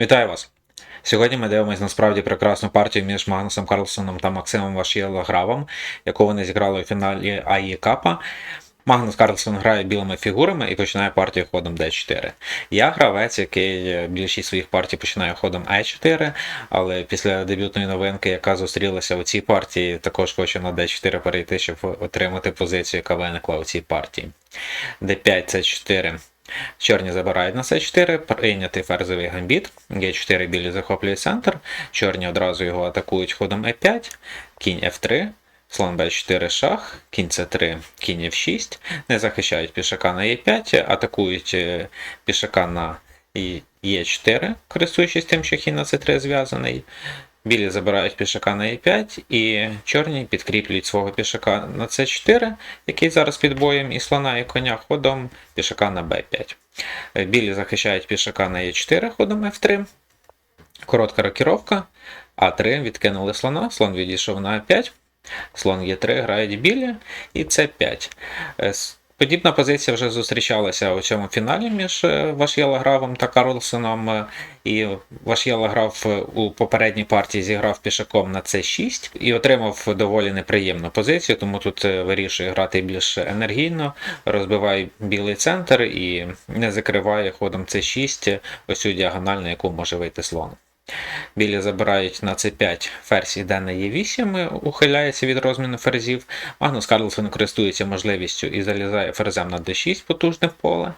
Вітаю вас! Сьогодні ми дивимося насправді прекрасну партію між Магнусом Карлсоном та Максимом Вашєлогравом, яку вони зіграли у фіналі АІ Капа. Магнус Карлсон грає білими фігурами і починає партію ходом D4. Я гравець, який більшість своїх партій починає ходом E4, але після дебютної новинки, яка зустрілася у цій партії, також хочу на D4 перейти, щоб отримати позицію, яка виникла у цій партії. D5, C4. Чорні забирають на С4, прийнятий ферзовий гамбіт, Г4 білі захоплює центр, чорні одразу його атакують ходом Е5, кінь F3, слон Б4 шах, кінь С3, кінь F6, не захищають пішака на Е5, атакують е, пішака на Е4, користуючись тим, що кінь на С3 зв'язаний. Білі забирають пішака на e5, і чорні підкріплюють свого пішака на c4, який зараз під боєм, і слона і коня ходом пішака на b5. Білі захищають пішака на e4 ходом f3. Коротка рокіровка. А3 відкинули слона, слон відійшов на А5. Слон Е3 грають білі, і С5. Подібна позиція вже зустрічалася у цьому фіналі між е, Вашєлагравом та Карлсоном. е, І Вашєлаграв у попередній партії зіграв пішаком на С6 і отримав доволі неприємну позицію, тому тут е, вирішує грати більш енергійно, розбиває білий центр і не закриває ходом С6 ось цю діагональ, на яку може вийти слон. Білі забирають на c5 ферзь іде на e8, ухиляється від розміну ферзів. Магнус Карлсон користується можливістю і залізає ферзем на d6 потужне поле.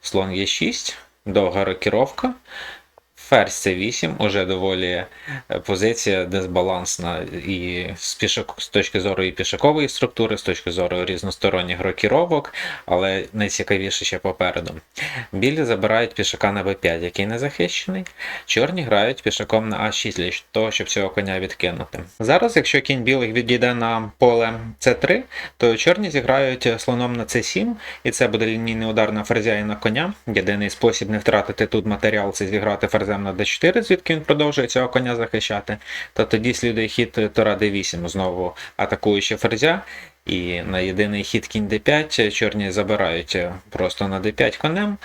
Слон e6, довга рокіровка. Ферзь c8 уже доволі е, позиція дисбалансна і з, пішок, з точки зору і пішакової структури, з точки зору різносторонніх рокіровок, але найцікавіше ще попереду. Білі забирають пішака на b5, який не захищений. Чорні грають пішаком на а6 для того, щоб цього коня відкинути. Зараз, якщо кінь білих відійде на поле c3, то чорні зіграють слоном на c7, і це буде лінійний удар на ферзя і на коня. Єдиний спосіб не втратити тут матеріал це зіграти ферзем на d4, звідки він продовжує цього коня захищати. То тоді слідує хід Тора d8, знову атакуючи ферзя. І на єдиний хід кінь d5 чорні забирають просто на d5 конем.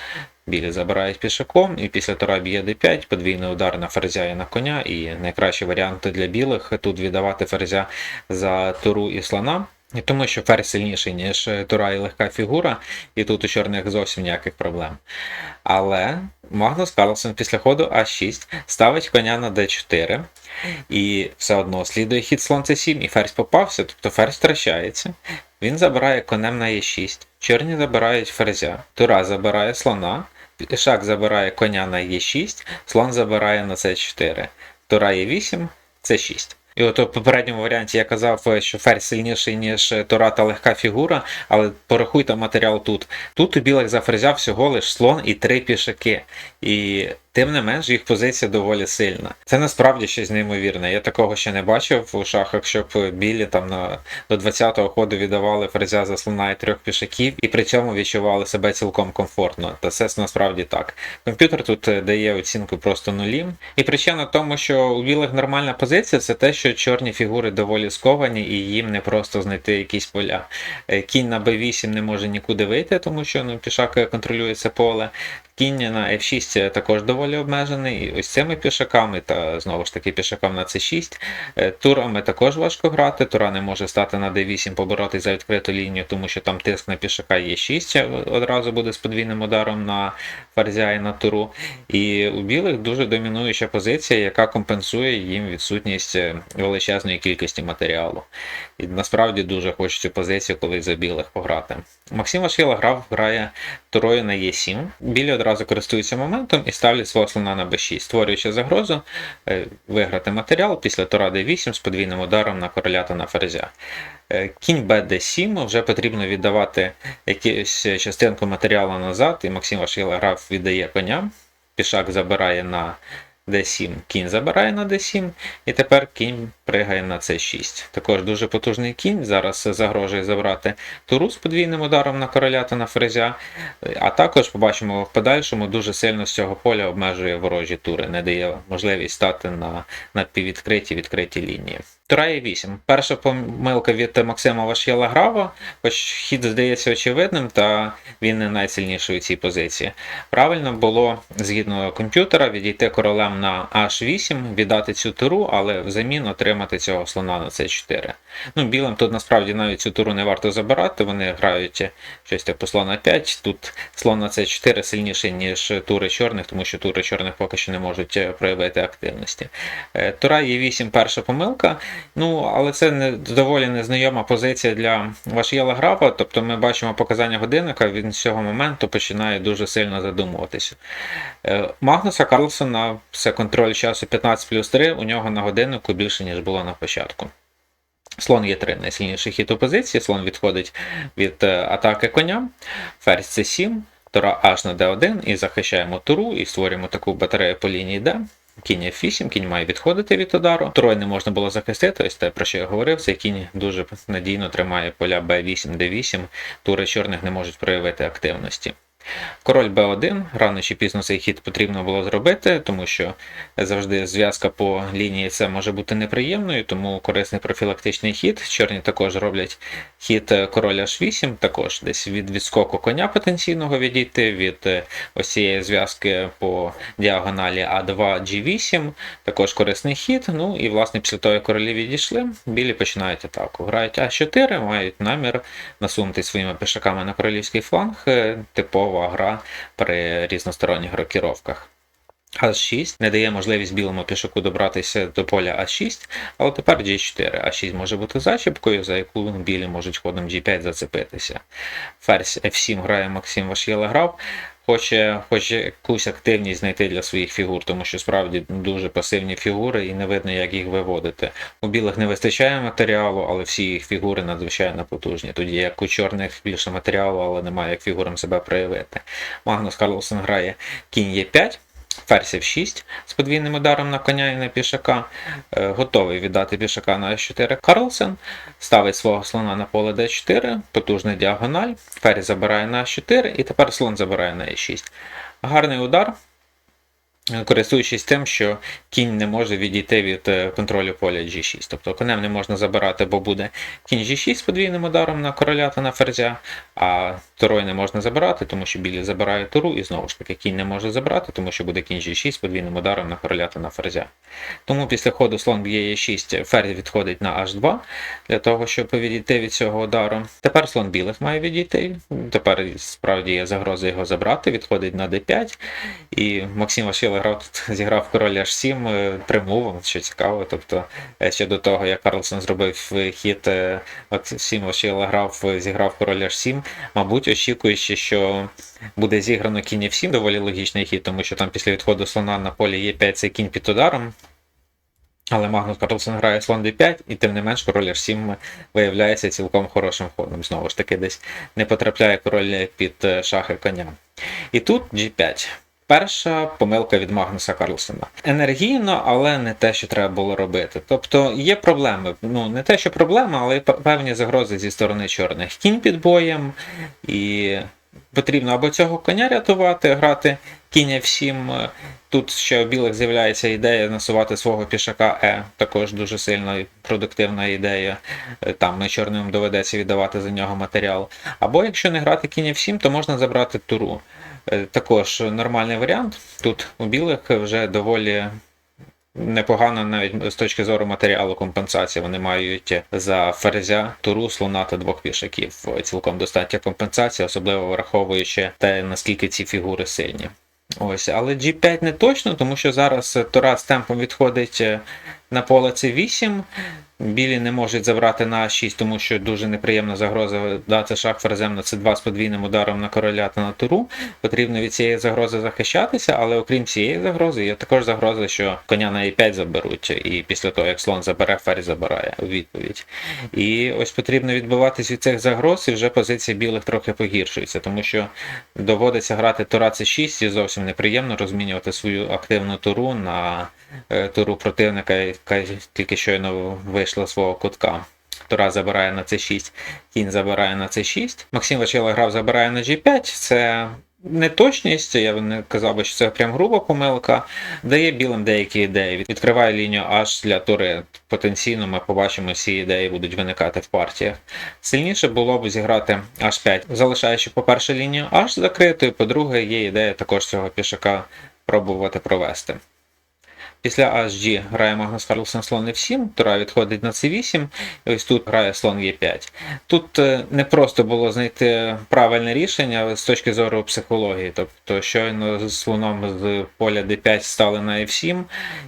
Білі забирають пішаком, і після тура б'є d5, подвійний удар на ферзя і на коня. І найкращий варіант для білих тут віддавати ферзя за туру і слона. Тому що ферзь сильніший, ніж тура і легка фігура, і тут у чорних зовсім ніяких проблем. Але Магнус Карлсон після ходу А6 ставить коня на d4, і все одно слідує хід слон c7, і ферзь попався, тобто ферзь втрачається. Він забирає конем на e6, чорні забирають ферзя, тура забирає слона, пішак забирає коня на e6, слон забирає на c4, тура e8, c6. І от у попередньому варіанті я казав, що ферзь сильніший, ніж Тората легка фігура, але порахуйте матеріал тут. Тут у білих за ферзя всього лиш слон і три пішаки. І тим не менш їх позиція доволі сильна. Це насправді щось неймовірне. Я такого ще не бачив у шахах, щоб білі там на до 20-го ходу віддавали ферзя за слона і трьох пішаків, і при цьому відчували себе цілком комфортно. Та це насправді так. Комп'ютер тут дає оцінку просто нулі. І причина тому, що у білих нормальна позиція це те, що чорні фігури доволі сковані, і їм не просто знайти якісь поля. Е, Кінь на b8 не може нікуди вийти, тому що ну, пішак контролює це поле. Кінь на F6 також доволі обмежений. Ось цими пішаками, та знову ж таки пішаком на C6. Е, Турами також важко грати. Тура не може стати на D8, поборотись за відкриту лінію, тому що там тиск на пішака є 6 одразу буде з подвійним ударом на ферзя і на туру. І у білих дуже домінуюча позиція, яка компенсує їм відсутність е, величезної кількості матеріалу. І насправді дуже хочу цю позицію колись за білих пограти. Максим Вашіла грав, грає турою на Е7. Білі одразу користуються моментом і ставлять свого слона на b6, створюючи загрозу е, виграти матеріал після тура d8 з подвійним ударом на короля та на ферзя. Е, Кінь bd7 вже потрібно віддавати якусь частинку матеріалу назад, і Максим Вашила грав віддає коня. Пішак забирає на d7, кінь забирає на d7, і тепер кінь пригає на c6. Також дуже потужний кінь. Зараз загрожує забрати туру з подвійним ударом на короля та на фрезя. А також побачимо в подальшому дуже сильно з цього поля обмежує ворожі тури, не дає можливість стати на, піввідкриті відкриті лінії. Тура е 8. Перша помилка від Максима Вашєла грава, хоч хід здається очевидним, та він не найсильніший у цій позиції. Правильно було згідно комп'ютера відійти королем на H8, віддати цю туру, але взамін отримати цього слона на C4. Ну, білим тут насправді навіть цю туру не варто забирати, вони грають щось типу слона 5. Тут слон на C4 сильніший, ніж тури чорних, тому що тури чорних поки що не можуть проявити активності. Е, Тура е 8 перша помилка. Ну, але це не доволі незнайома позиція для Вашєла Графа. Тобто ми бачимо показання годинника, він з цього моменту починає дуже сильно задумуватися. Е, Магнуса Карлсона це контроль часу 15 плюс 3, у нього на годиннику більше, ніж було на початку. Слон є 3 найсильніший хід опозиції, слон відходить від е, атаки коня, ферзь c7, тура H на d1 і захищаємо туру і створюємо таку батарею по лінії D. Кінь F8, кінь має відходити від удару. Трой не можна було захистити, ось те, про що я говорив, цей кінь дуже надійно тримає поля B8, D8, тури чорних не можуть проявити активності. Король Б1, рано чи пізно цей хід потрібно було зробити, тому що завжди зв'язка по лінії це може бути неприємною, тому корисний профілактичний хід. Чорні також роблять хід король H8, також десь від відскоку коня потенційного відійти, від е, ось цієї зв'язки по діагоналі А2 G8, також корисний хід. Ну і власне після того, як королі відійшли, білі починають атаку. Грають А4, мають намір насунути своїми пішаками на королівський фланг. е, Типова гра при різносторонніх рокіровках. А6 не дає можливість білому пішаку добратися до поля А6, але тепер G4. А6 може бути зачіпкою, за яку білі можуть ходом G5 зацепитися. Ферзь F7 грає Максим Вашєла грав. Хоче, хоче якусь активність знайти для своїх фігур, тому що справді дуже пасивні фігури і не видно, як їх виводити. У білих не вистачає матеріалу, але всі їх фігури надзвичайно потужні. Тоді як у чорних більше матеріалу, але немає як фігурам себе проявити. Магнус Карлсон грає кінь Е5. Ферзь F6 з подвійним ударом на коня і на пішака. Е, Готовий віддати пішака на H4 Карлсен. Ставить свого слона на поле D4, потужний діагональ. Ферзь забирає на H4 і тепер слон забирає на E6. Гарний удар. Користуючись тим, що кінь не може відійти від е, контролю поля G6. Тобто конем не можна забирати, бо буде кінь G6 з подвійним ударом на короля та на ферзя, а турой не можна забирати, тому що білі забирає туру, і знову ж таки кінь не може забрати, тому що буде кінь G6 з подвійним ударом на короля та на ферзя. Тому після ходу слон б'є Е6, ферзь відходить на H2 для того, щоб відійти від цього удару. Тепер слон білих має відійти. Тепер справді є загроза його забрати, відходить на D5. І Максим Вашила грав тут зіграв король H7 е, що цікаво. Тобто е, ще до того, як Карлсон зробив хід, е, Максим Вашила грав, зіграв король H7, мабуть, очікуючи, що буде зіграно кінь F7, доволі логічний хід, тому що там після відходу слона на полі Е5 це кінь під ударом. Але Магнус Карлсон грає слон d5, і тим не менш король h7 виявляється цілком хорошим ходом. Знову ж таки, десь не потрапляє король під шахи коня. І тут g5. Перша помилка від Магнуса Карлсона. Енергійно, але не те, що треба було робити. Тобто є проблеми. Ну, не те, що проблема, але певні загрози зі сторони чорних. Кінь під боєм, і потрібно або цього коня рятувати, грати кінь F7. Тут ще у білих з'являється ідея насувати свого пішака Е, також дуже сильна і продуктивна ідея. Е, Там чорним доведеться віддавати за нього матеріал. Або якщо не грати кінь F7, то можна забрати туру. Е, Також нормальний варіант. Тут у білих вже доволі непогано навіть з точки зору матеріалу компенсації. Вони мають за ферзя, туру, слона та двох пішаків. Цілком достатня компенсація, особливо враховуючи те, наскільки ці фігури сильні. Ось, але G5 не точно, тому що зараз Тура з темпом відходить е, на поле C8. Білі не можуть забрати на А6, тому що дуже неприємна загроза дати шах ферзем на С2 з подвійним ударом на короля та на туру. Потрібно від цієї загрози захищатися, але окрім цієї загрози, є також загроза, що коня на E5 заберуть, і після того, як слон забере, ферзь забирає у відповідь. І ось потрібно відбиватись від цих загроз, і вже позиція білих трохи погіршується, тому що доводиться грати тура С6 і зовсім неприємно розмінювати свою активну туру на е, туру противника, яка тільки щойно вийшла з свого кутка. Тура забирає на c6, кінь забирає на c6. Максим Вачила грав забирає на g5. Це неточність, я б не казав би, що це прям груба помилка. Дає білим деякі ідеї. Відкриває лінію H для тури. Потенційно ми побачимо, всі ідеї будуть виникати в партіях. Сильніше було б зіграти H5, залишаючи, по-перше, лінію H закритою, по-друге, є ідея також цього пішака пробувати провести. Після HG грає Магнус Карлсон слон F7, тура відходить на C8, і ось тут грає слон E5. Тут е, не просто було знайти правильне рішення з точки зору психології. Тобто, щойно з слоном з поля D5 стали на F7,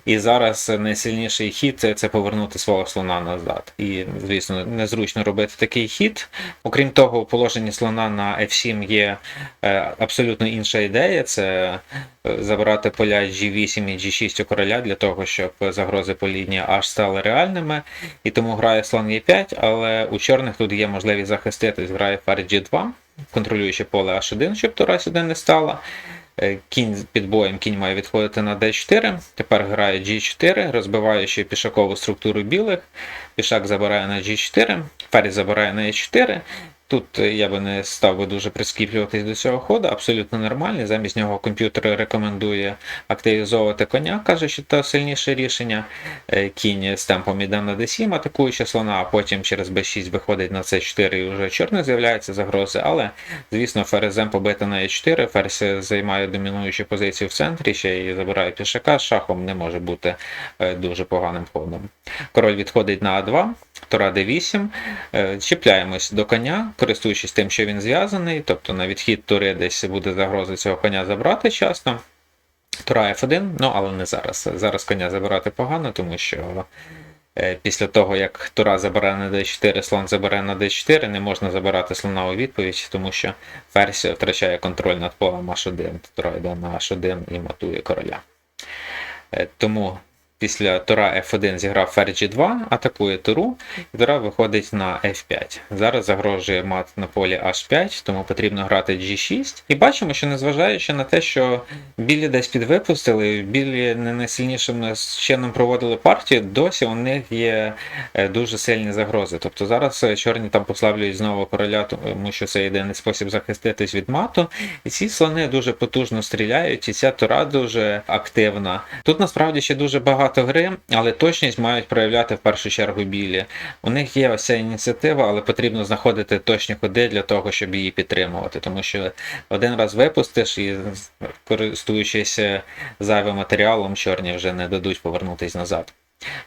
і зараз найсильніший хід це- повернути свого слона назад. І, звісно, незручно робити такий хід. Окрім того, у положенні слона на F7 є е, абсолютно інша ідея. Це е, забирати поля G8 і G6 у короля для того, щоб загрози по лінії H стали реальними. І тому грає слон Е5, але у чорних тут є можливість захиститись, грає ферзь G2, контролюючи поле H1, щоб тура сюди не стала. Е, Кінь під боєм кінь має відходити на D4. Тепер грає G4, розбиваючи пішакову структуру білих. Пішак забирає на G4, ферзь забирає на E4. Тут е, я би не став би дуже прискіплюватись до цього ходу, абсолютно нормальний. Замість нього комп'ютер рекомендує активізовувати коня, каже, що це сильніше рішення. Е, Кінь з темпом іде на D7, атакуючи слона, а потім через B6 виходить на C4 і вже чорних з'являються загрози. Але, звісно, ферзем побити на E4, ферзь займає домінуючу позицію в центрі, ще й забирає пішака, шахом не може бути е, дуже поганим ходом. Король відходить на А2, тура d8, е, чіпляємось до коня, користуючись тим, що він зв'язаний, тобто на відхід тури десь буде загроза цього коня забрати часто. Тура F1, ну але не зараз. Зараз коня забирати погано, тому що е, після того, як Тура забере на D4, слон забере на D4, не можна забирати слона у відповідь, тому що ферзь втрачає контроль над полем H1, Тура йде на H1 і матує короля. Е, Тому після Тура F1 зіграв ферзь G2, атакує Туру, і Тура виходить на F5. Зараз загрожує мат на полі H5, тому потрібно грати G6. І бачимо, що незважаючи на те, що білі десь підвипустили, білі не найсильнішим чином проводили партію, досі у них є е, дуже сильні загрози. Тобто зараз е, чорні там послаблюють знову короля, тому що це єдиний спосіб захиститись від мату. І ці слони дуже потужно стріляють, і ця тура дуже активна. Тут насправді ще дуже багато гри, але точність мають проявляти в першу чергу білі. У них є ця ініціатива, але потрібно знаходити точні ходи для того, щоб її підтримувати. Тому що один раз випустиш і користуючись зайвим матеріалом, чорні вже не дадуть повернутись назад.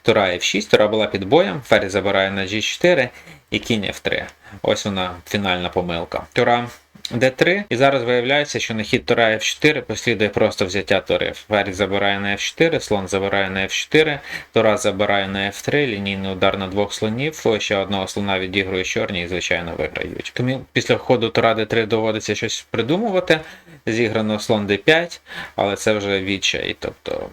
Тура F6, тура була під боєм, ферзь забирає на G4 і кінь F3. Ось вона фінальна помилка. Тура D3, і зараз виявляється, що на хід тура F4 послідує просто взяття тури. Ферзь забирає на F4, слон забирає на F4, тура забирає на F3, лінійний удар на двох слонів, ще одного слона відігрує чорні і, звичайно, виграють. Тому після ходу тура D3 доводиться щось придумувати. Зіграно слон D5, але це вже відчай, тобто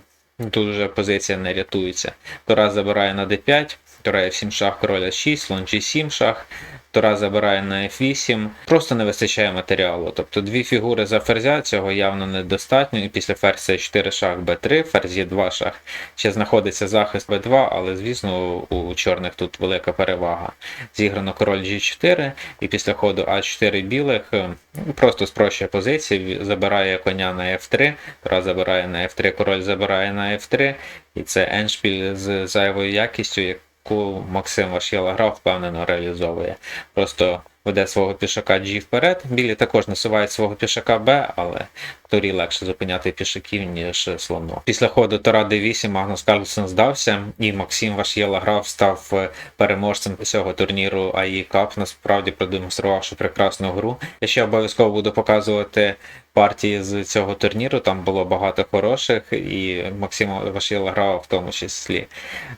тут вже позиція не рятується. Тура забирає на D5, тура F7 шах, король 6, слон G7 шах. Тура забирає на F8, просто не вистачає матеріалу. Тобто дві фігури за ферзя цього явно недостатньо. І після ферзя 4 шах Б3, ферзі 2 шах. Ще знаходиться захист Б2, але звісно у чорних тут велика перевага. Зіграно король G4, і після ходу А4 білих е, просто спрощує позиції, забирає коня на F3, Тура забирає на F3, король забирає на F3, і це еншпіль з зайвою якістю, яку Максим Вашєла грав, впевнено реалізовує. Просто веде свого пішака G вперед. Білі також насувають свого пішака Б, але Турі легше зупиняти пішаків, ніж слону. Після ходу Тора D8 Магнус Карлсон здався, і Максим Вашєла грав став е, переможцем цього турніру АІ Cup, насправді продемонструвавши прекрасну гру. Я ще обов'язково буду показувати партії з цього турніру. Там було багато хороших, і Максим Вашєла грав в тому числі.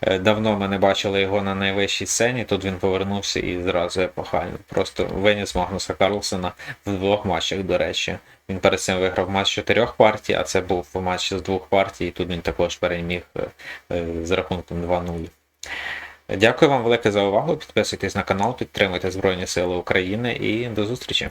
Е, Давно ми не бачили його на найвищій сцені. Тут він повернувся і зразу епохально. Просто виніс Магнуса Карлсона в двох матчах, до речі. Він перед цим виграв матч чотирьох партій, а це був матч з двох партій, тут він також переміг е, е, з рахунком 2-0. Дякую вам велике за увагу. Підписуйтесь на канал, підтримуйте Збройні Сили України і до зустрічі!